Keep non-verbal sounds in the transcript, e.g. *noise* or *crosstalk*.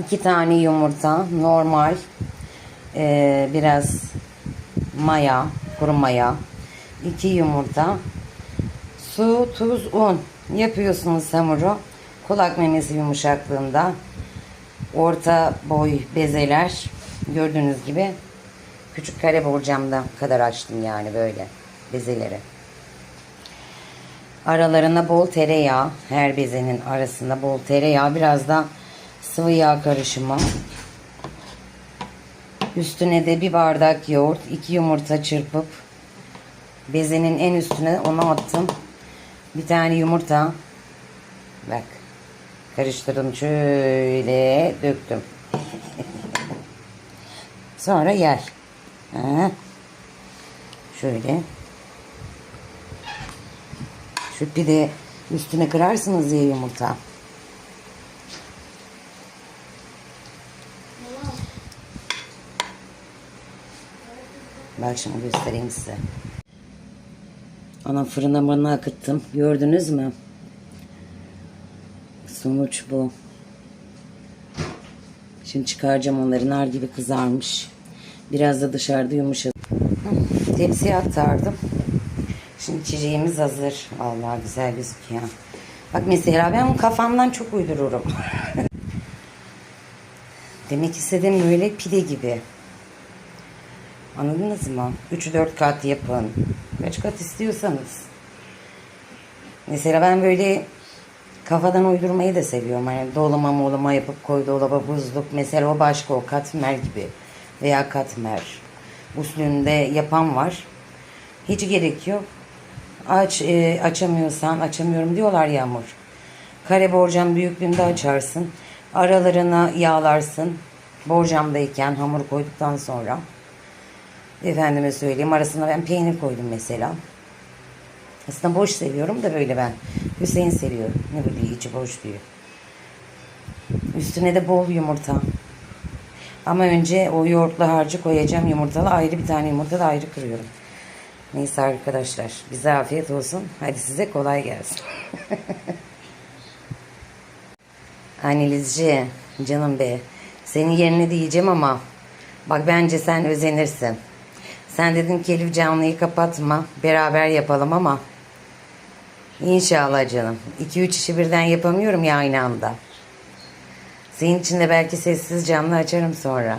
iki tane yumurta, normal, e, biraz maya, kuru maya, iki yumurta, su, tuz, un yapıyorsunuz hamuru. Kulak memesi yumuşaklığında. Orta boy bezeler gördüğünüz gibi küçük kare borcamda kadar açtım yani böyle bezeleri. Aralarına bol tereyağı, her bezenin arasında bol tereyağı, biraz da sıvı yağ karışımı. Üstüne de bir bardak yoğurt, iki yumurta çırpıp bezenin en üstüne onu attım. Bir tane yumurta. Bak. Karıştırdım şöyle döktüm. *laughs* Sonra yer. Ha. Şöyle. Şu bir de üstüne kırarsınız ya yumurta. Bak şimdi göstereyim size. Ana fırına bana akıttım. Gördünüz mü? Sonuç bu. Şimdi çıkaracağım onları. Nar gibi kızarmış. Biraz da dışarıda yumuşadı. Tepsiye aktardım. Şimdi içeceğimiz hazır. Vallahi güzel gözüküyor. Bak mesela ben kafamdan çok uydururum. *laughs* Demek istediğim böyle pide gibi. Anladınız mı? 3-4 kat yapın. Kaç kat istiyorsanız. Mesela ben böyle kafadan uydurmayı da seviyorum. Hani dolama molama yapıp koy dolaba buzluk. Mesela o başka o katmer gibi. Veya katmer. Usulünde yapan var. Hiç gerek yok. Aç, e, açamıyorsan açamıyorum diyorlar Yağmur. Kare borcam büyüklüğünde açarsın. Aralarına yağlarsın. Borcamdayken hamur koyduktan sonra. Efendime söyleyeyim arasına ben peynir koydum mesela. Aslında boş seviyorum da böyle ben. Hüseyin seviyorum. Ne böyle içi boş diyor. Üstüne de bol yumurta. Ama önce o yoğurtlu harcı koyacağım yumurtalı. Ayrı bir tane yumurta da ayrı kırıyorum. Neyse arkadaşlar. Bize afiyet olsun. Hadi size kolay gelsin. *laughs* Anilizci canım be. Senin yerine diyeceğim ama bak bence sen özenirsin. Sen dedin ki Elif canlıyı kapatma. Beraber yapalım ama İnşallah canım. 2-3 işi birden yapamıyorum ya aynı anda. Senin için de belki sessiz canlı açarım sonra.